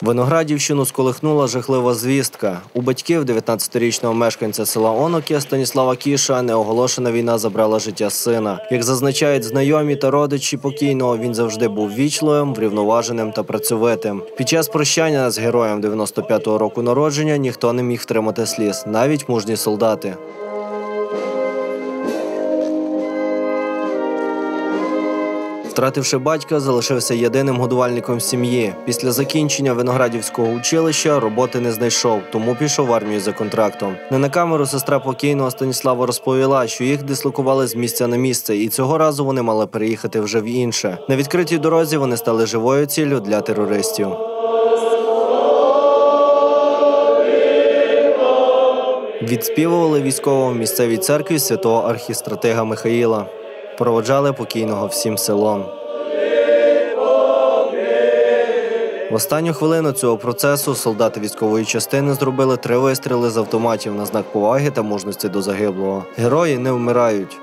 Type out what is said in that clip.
Виноградівщину сколихнула жахлива звістка. У батьків 19-річного мешканця села Оноки Станіслава Кіша неоголошена війна забрала життя сина. Як зазначають знайомі та родичі покійного, він завжди був вічливим, врівноваженим та працьовитим. Під час прощання з героєм 95-го року народження ніхто не міг втримати сліз, навіть мужні солдати. Втративши батька, залишився єдиним годувальником сім'ї. Після закінчення виноградівського училища роботи не знайшов, тому пішов в армію за контрактом. Не на камеру сестра покійного Станіслава розповіла, що їх дислокували з місця на місце, і цього разу вони мали переїхати вже в інше. На відкритій дорозі вони стали живою ціллю для терористів. Відспівували військово-місцевій церкві святого архістратига Михаїла. Проводжали покійного всім селом. В останню хвилину цього процесу солдати військової частини зробили три вистріли з автоматів на знак поваги та мужності до загиблого. Герої не вмирають.